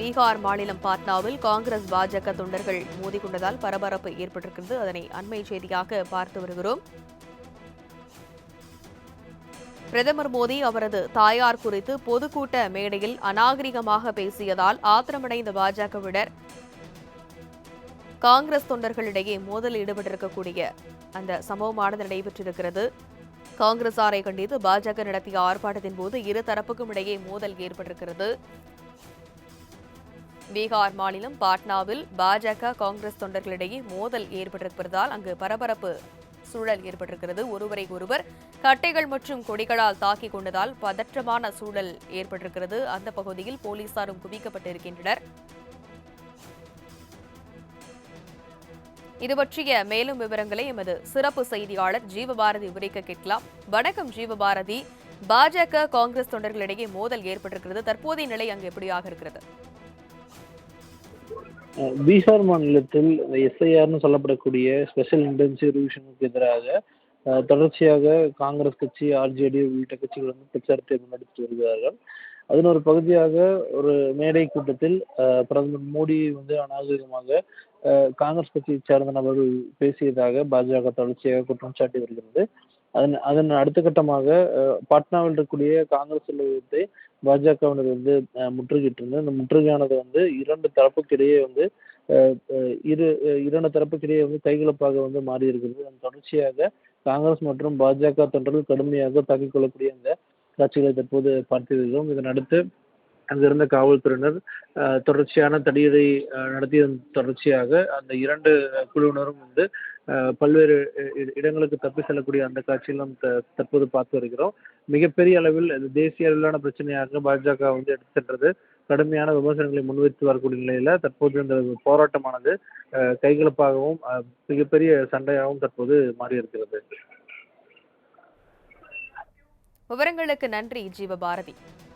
பீகார் மாநிலம் பாட்னாவில் காங்கிரஸ் பாஜக தொண்டர்கள் மோதிக்கொண்டதால் பரபரப்பு ஏற்பட்டிருக்கிறது. அதனை அண்மை செய்தியாக பார்த்து வருகிறோம். பிரதமர் மோடி அவரது தாயார் குறித்து பொதுக்கூட்ட மேடையில் அநாகரிகமாக பேசியதால் ஆத்திரமடைந்த பாஜகவினர் காங்கிரஸ் தொண்டர்களிடையே மோதல் ஈடுபட்டிருக்கக்கூடிய அந்த சம்பவமானது நடைபெற்றிருக்கிறது. காங்கிரசாரை கண்டித்து பாஜக நடத்திய ஆர்ப்பாட்டத்தின் போது இரு தரப்புக்கும் இடையே மோதல் ஏற்பட்டிருக்கிறது. பீகார் மாநிலம் பாட்னாவில் பாஜக காங்கிரஸ் தொண்டர்களிடையே மோதல் ஏற்பட்டிருப்பதால் அங்கு பரபரப்பு சூழல் ஏற்பட்டிருக்கிறது. ஒருவரை ஒருவர் கட்டைகள் மற்றும் கொடிகளால் தாக்கிக் கொண்டதால் பதற்றமான சூழல் ஏற்பட்டிருக்கிறது. அந்த பகுதியில் போலீசாரும் குவிக்கப்பட்டிருக்கின்றனர். இது பற்றிய மேலும் விவரங்களை எமது சிறப்பு செய்தியாளர் ஜீவபாரதி விவரிக்க கேட்கலாம். வணக்கம் ஜீவபாரதி. பாஜக காங்கிரஸ் தொண்டர்களிடையே மோதல் ஏற்பட்டிருக்கிறது. தற்போதைய நிலை அங்கு எப்படியாக இருக்கிறது? பீகார் மாநிலத்தில் எஸ்ஐஆர்னு சொல்லப்படக்கூடிய ஸ்பெஷல் இன்டென்சிவ் ரிவிஷனுக்கு எதிராக தொடர்ச்சியாக காங்கிரஸ் கட்சி ஆர்ஜேடி உள்ளிட்ட கட்சிகள் வந்து பிரச்சாரத்தை முன்னெடுத்து வருகிறார்கள். அதன் ஒரு பகுதியாக ஒரு மேடை கூட்டத்தில் பிரதமர் மோடி வந்து அநாகரிகமாக காங்கிரஸ் கட்சியை சேர்ந்த நபர்கள் பேசியதாக பாஜக தொடர்ச்சியாக குற்றம் சாட்டி வருகிறது. அதன் அதன் அடுத்த கட்டமாக பாட்னாவில் இருக்கக்கூடிய காங்கிரஸ் நிலையத்தை பாஜகவினர் வந்து முற்றுகிட்டு முற்றுகையிட்டிருந்து அந்த முற்றுகையானது வந்து இரண்டு தரப்புக்கிடையே வந்து இரு இரண்டு தரப்புக்கிடையே வந்து கைகலப்பாக வந்து மாறி இருக்கிறது அதன் தொடர்ச்சியாக காங்கிரஸ் மற்றும் பாஜக தொண்டர்கள் கடுமையாக தாக்கிக் கொள்ளக்கூடிய அந்த காட்சிகளை தற்போது பார்த்து வருகிறோம் இதன் அடுத்து அங்கிருந்த காவல்துறையினர் அஹ், தொடர்ச்சியான தடியதை அஹ், நடத்தியதன் தொடர்ச்சியாக அந்த இரண்டு குழுவினரும் வந்து பல்வேறு இடங்களுக்கு தப்பி செல்லக்கூடிய அந்த காட்சிகளும் த- தற்போது பார்த்து வருகிறோம். மிகப்பெரிய அளவில் அது தேசிய அளவிலான பிரச்சனையாக பாஜக வந்து எடுத்து சென்றது. கடுமையான விமர்சனங்களை முன்வைத்து வரக்கூடிய நிலையில தற்போது இந்த போராட்டமானது கைகலப்பாகவும் மிகப்பெரிய சண்டையாகவும் தற்போது மாறி இருக்கிறது விவரங்களுக்கு நன்றி ஜீவபாரதி.